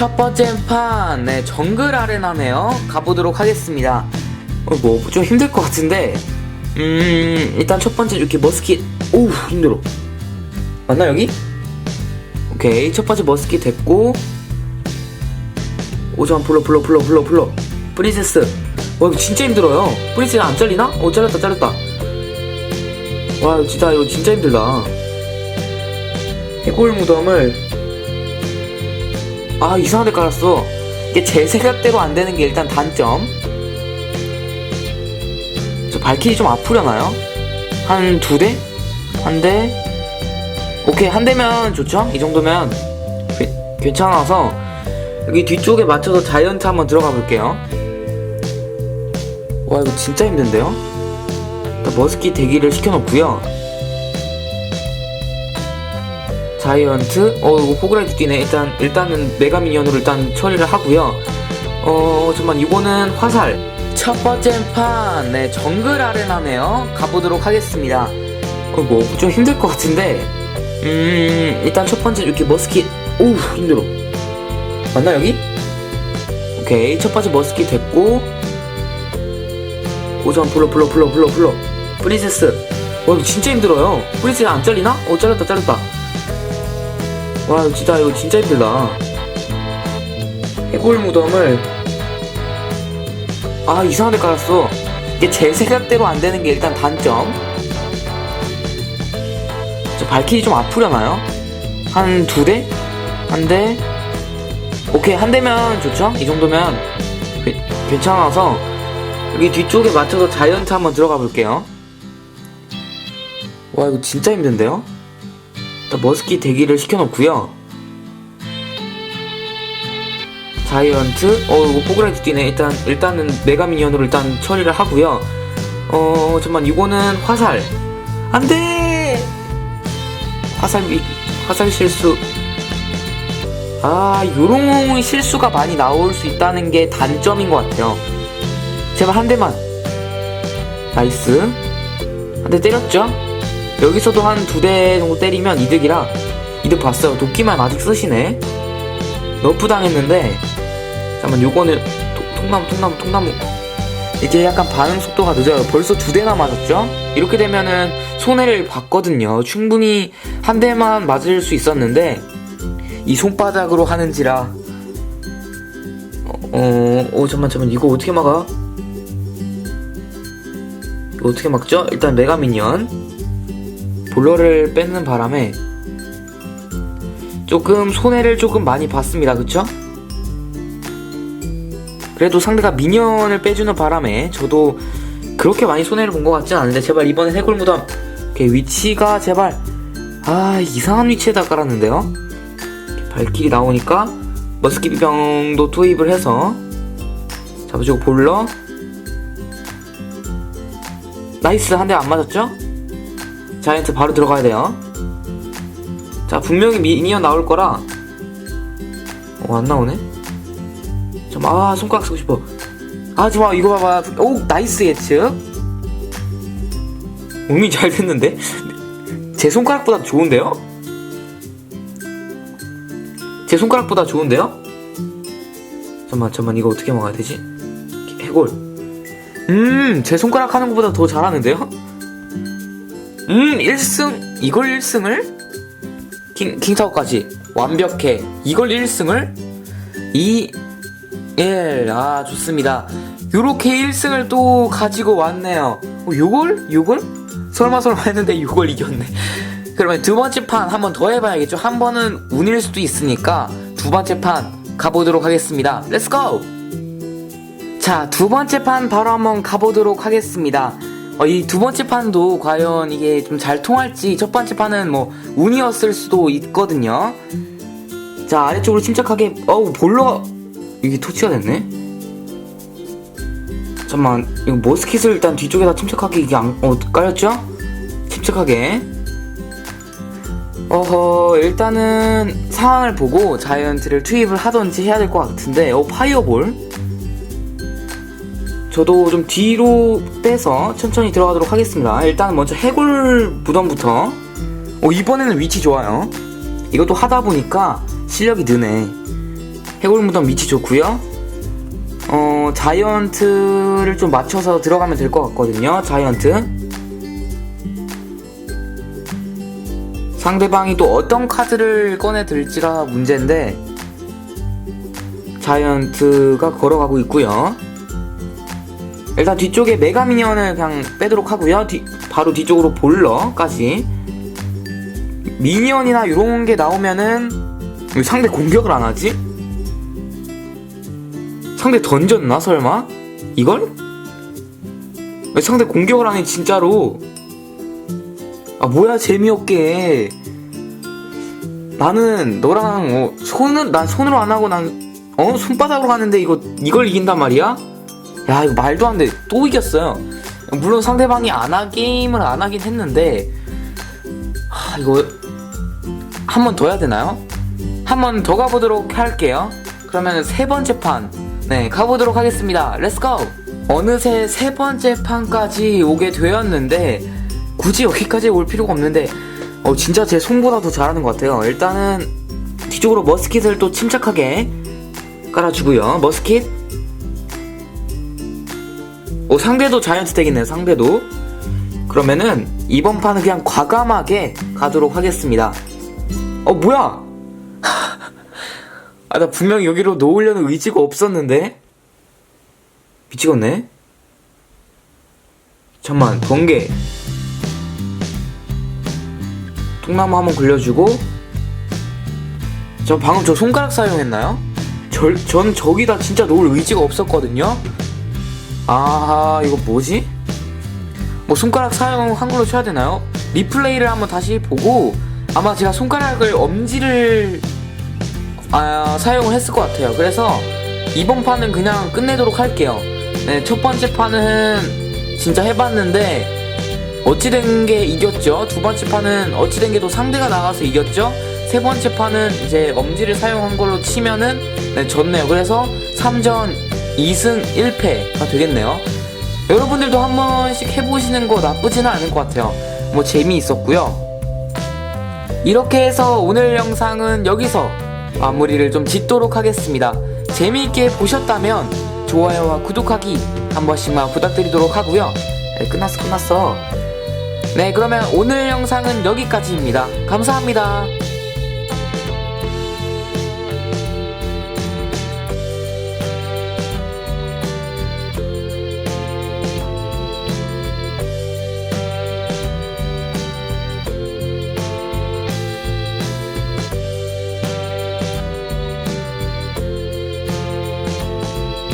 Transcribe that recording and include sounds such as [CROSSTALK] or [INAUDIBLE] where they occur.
첫 번째 판, 네, 정글 아레나네요. 가보도록 하겠습니다. 어, 뭐, 좀 힘들 것 같은데, 음, 일단 첫 번째 이렇게 머스킷, 오우, 힘들어. 맞나, 여기? 오케이, 첫 번째 머스킷 됐고, 오, 잠깐, 불러, 불러, 불러, 불러, 불러. 프린세스. 와, 이거 진짜 힘들어요. 프린세스 안 잘리나? 어, 잘렸다, 잘렸다. 와, 진짜, 이거 진짜 힘들다. 해골 무덤을, 아 이상한 데 깔았어 이게 제 생각대로 안 되는 게 일단 단점 저 발키리 좀 아프려나요? 한 두 대? 한 대? 오케이 한 대면 좋죠? 이 정도면 괜- 괜찮아서 여기 뒤쪽에 맞춰서 자이언트 한번 들어가 볼게요 와 이거 진짜 힘든데요? 머스키 대기를 시켜놓고요 자이언트? 어 이거 포그라이트 뛰네. 일단 일단은 메가 미니언으로 일단 처리를 하고요. 어 잠만 이거는 화살. 첫 번째 판네 정글 아레나네요. 가보도록 하겠습니다. 어뭐 좀 힘들 것 같은데. 음 일단 첫 번째 이렇게 머스킷. 오우 힘들어. 맞나 여기? 오케이 첫 번째 머스킷 됐고. 오전 불러 불러 불러 불러 불러. 프린세스. 와 이거 진짜 힘들어요. 프린세스 안 잘리나? 어 잘렸다 잘렸다 와 진짜 이거 진짜 힘들다 해골 무덤을 아 이상한 데 깔았어 이게 제 생각대로 안 되는 게 일단 단점 저 발키리 좀 아프려나요? 한 두 대? 한 대? 오케이 한 대면 좋죠? 이 정도면 괜- 괜찮아서 여기 뒤쪽에 맞춰서 자이언트 한번 들어가 볼게요 와 이거 진짜 힘든데요? 머스키 대기를 시켜놓고요. 자이언트, 어 이거 포그라이트 뛰네. 일단 일단은 메가 미니언으로 일단 처리를 하고요. 어 잠만 이거는 화살. 안돼. 화살 미 화살 실수. 아 요런 실수가 많이 나올 수 있다는 게 단점인 것 같아요. 제발 한 대만. 나이스. 한 대 때렸죠? 여기서도 한 두 대 정도 때리면 이득이라 이득 봤어요. 도끼만 아직 쓰시네. 너프 당했는데 잠깐만 요거는 통- 통나무 통나무 통나무 이게 약간 반응 속도가 늦어요. 벌써 두 대나 맞았죠? 이렇게 되면은 손해를 봤거든요. 충분히 한 대만 맞을 수 있었는데 이 손바닥으로 하는지라 어, 어, 어 잠만 잠만 이거 어떻게 막아? 이거 어떻게 막죠? 일단 메가 미니언 볼러를 뺏는 바람에 조금 손해를 조금 많이 봤습니다. 그쵸? 그래도 상대가 미니언을 빼주는 바람에 저도 그렇게 많이 손해를 본 것 같진 않은데 제발 이번에 해골 무덤 위치가 제발 아 이상한 위치에다 깔았는데요 발길이 나오니까 머스키 비병도 투입을 해서 잡아주고 볼러 나이스 한 대 안 맞았죠? 자이언트 바로 들어가야 돼요. 자, 분명히 미니언 나올 거라. 어, 안 나오네? 좀, 아, 손가락 쓰고 싶어. 아, 좋아, 이거 봐봐. 오, 나이스 예측. 몸이 잘 됐는데? [LAUGHS] 제 손가락보다 좋은데요? 제 손가락보다 좋은데요? 잠깐만, 잠깐만, 이거 어떻게 막아야 되지? 해골. 음, 제 손가락 하는 것보다 더 잘하는데요? 음 1승 이걸 1승을? 킹, 킹타워까지. 완벽해. 이걸 1승을? 2 1 아 좋습니다. 요렇게 1승을 또 가지고 왔네요. 어, 요걸? 요걸? 설마 설마 했는데 요걸 이겼네. [LAUGHS] 그러면 두 번째 판 한 번 더 해봐야겠죠? 한 번은 운일 수도 있으니까 두 번째 판 가보도록 하겠습니다. 렛츠고 자 두 번째 판 바로 한번 가보도록 하겠습니다 어, 이두 번째 판도 과연 이게 좀 잘 통할지 첫 번째 판은 뭐 운이었을 수도 있거든요. 자 아래쪽으로 침착하게 어우 볼러 이게 토치가 됐네. 잠만 이거 머스킷을 일단 뒤쪽에다 침착하게 이게 안, 어, 깔렸죠? 침착하게. 어허 일단은 상황을 보고 자이언트를 투입을 하던지 해야 될 것 같은데 어 파이어볼 저도 좀 뒤로 빼서 천천히 들어가도록 하겠습니다. 일단 먼저 해골 무덤부터. 오, 이번에는 위치 좋아요. 이것도 하다 보니까 실력이 느네. 해골 무덤 위치 좋고요 어 자이언트를 좀 맞춰서 들어가면 될 것 같거든요 자이언트 상대방이 또 어떤 카드를 꺼내 들지가 문제인데 자이언트가 걸어가고 있고요 일단 뒤쪽에 메가 미니언을 그냥 빼도록 하고요 뒤- 바로 뒤쪽으로 볼러까지 미니언이나 이런 게 나오면은 왜 상대 공격을 안 하지? 상대 던졌나 설마? 이걸? 왜 상대 공격을 안해 진짜로? 아 뭐야 재미없게 나는 너랑 어, 손은 난 손으로 안 하고 난 어 손바닥으로 하는데 이거 이걸 이긴단 말이야? 야 이거 말도 안 돼. 또 이겼어요. 물론 상대방이 안 하 게임을 안 하긴 했는데 하 이거 한 번 더 해야 되나요? 한 번 더 가보도록 할게요. 그러면 세 번째 판. 네 가보도록 하겠습니다. 렛츠고 어느새 세 번째 판까지 오게 되었는데 굳이 여기까지 올 필요가 없는데 어 진짜 제 손보다 더 잘하는 것 같아요. 일단은 뒤쪽으로 머스킷을 또 침착하게 깔아주고요. 머스킷 오 상대도 자이언트 덱이네요 상대도. 그러면은 이번 판은 그냥 과감하게 가도록 하겠습니다. 어 뭐야? [LAUGHS] 아 나 분명히 여기로 놓으려는 의지가 없었는데? 미치겠네. 잠만 번개. 통나무 한번 굴려주고. 저 방금 저 손가락 사용했나요? 절, 전 저기다 진짜 놓을 의지가 없었거든요 아 이거 뭐지? 뭐 손가락 사용한 걸로 쳐야 되나요? 리플레이를 한번 다시 보고 아마 제가 손가락을 엄지를 아, 사용을 했을 것 같아요. 그래서 이번 판은 그냥 끝내도록 할게요. 네, 첫 번째 판은 진짜 해봤는데 어찌된 게 이겼죠. 두 번째 판은 어찌된 게 또 상대가 나가서 이겼죠. 세 번째 판은 이제 엄지를 사용한 걸로 치면은 네, 졌네요. 그래서 3전 2승 1패가 되겠네요. 여러분들도 한 번씩 해보시는 거 나쁘지는 않을 것 같아요. 뭐 재미있었고요. 이렇게 해서 오늘 영상은 여기서 마무리를 좀 짓도록 하겠습니다. 재미있게 보셨다면 좋아요와 구독하기 한 번씩만 부탁드리도록 하고요. 네, 끝났어 끝났어. 네 그러면 오늘 영상은 여기까지입니다. 감사합니다.